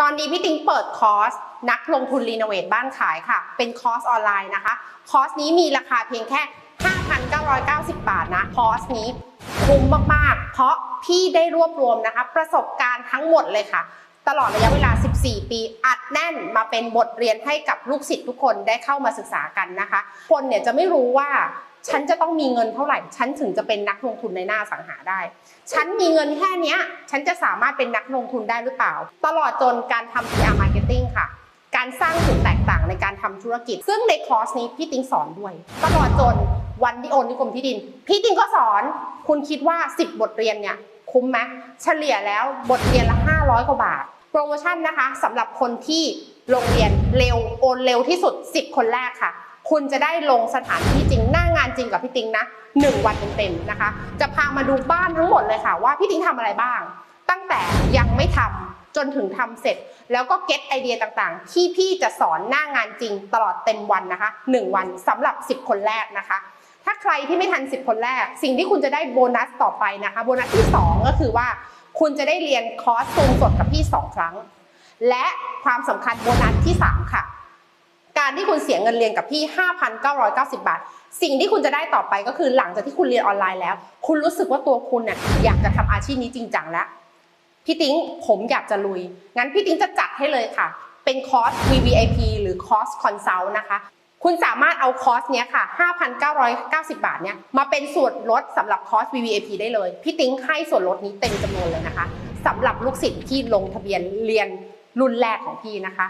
ตอนนี้พี่ติงเปิดคอร์สนักลงทุนรีโนเวทบ้านขายค่ะ เป็นคอร์สออนไลน์นะคะ คอร์สนี้มีราคาเพียงแค่ 5,990 บาทนะ คอร์สนี้คุ้มมาก ๆ เพราะพี่ได้รวบรวมนะคะ ประสบการณ์ทั้งหมดเลยค่ะ ตลอดระยะเวลา 14 ปี อัดแน่นมาเป็นบทเรียนให้กับลูกศิษย์ทุกคนได้เข้ามาศึกษากันนะคะ คนเนี่ยจะไม่รู้ว่าฉันจะต้องมีเงินเท่าไหร่ ฉันถึงจะเป็นนักลงทุนในหน้าสังหาได้ ฉันมีเงินแค่นี้ฉันจะสามารถเป็นนักลงทุนได้หรือเปล่า ตลอดจนการทำ PR Marketing ค่ะ การสร้างจุดแตกต่างในการทำธุรกิจ ซึ่งในคอร์สนี้พี่ติงสอนด้วย ตลอดจนวันที่โอนนิคมที่ดิน พี่ติงก็สอน คุณคิดว่า 10 บทเรียนเนี่ย คุ้มไหมเฉลี่ยแล้วบทเรียนละ 500 กว่าบาท โปรโมชั่นนะคะสำหรับคนที่ลงเรียนเร็วโอนเร็วที่สุด 10 คนแรกค่ะ คุณจะได้ลงสถานที่จริงหน้างานจริงกับพี่ติงนะ1วันเต็มๆนะคะ จะพามาดูบ้านทั้งหมดเลยค่ะว่าพี่ติงทำอะไรบ้าง ตั้งแต่ยังไม่ทำจนถึงทำเสร็จแล้วก็เก็ตไอเดียต่างๆ ที่พี่จะสอนหน้างานจริงตลอดเต็มวันนะคะ 1 วันสำหรับ 10 คนแรกนะคะ ถ้าใครที่ไม่ทัน 10 คนแรก สิ่งที่คุณจะได้โบนัสต่อไปนะคะ โบนัสที่ 2 ก็คือว่า คุณจะได้เรียนคอร์สซูมสดกับพี่ 2 ครั้ง และความสำคัญโบนัสที่ 3 ค่ะ การที่คุณเสียเงินเรียนกับพี่ 5,990 บาท สิ่งที่คุณจะได้ต่อไปก็คือหลังจากที่คุณเรียนออนไลน์แล้ว คุณรู้สึกว่าตัวคุณเนี่ยอยากจะทำอาชีพนี้จริงจังแล้วพี่ติ้งผมอยากจะลุย งั้นพี่ติ้งจะจัดให้เลยค่ะ เป็นคอร์ส VVIP หรือคอร์สคอนซัลท์นะคะ คุณสามารถเอาคอสเนี้ยค่ะ 5,990 บาทเนี้ยมาเป็นส่วนลดสำหรับคอส VVIP ได้เลย พี่ติ้งให้ส่วนลดนี้เต็มจำนวนเลยนะคะสำหรับลูกศิษย์ที่ลงทะเบียนเรียนรุ่นแรกของพี่นะคะ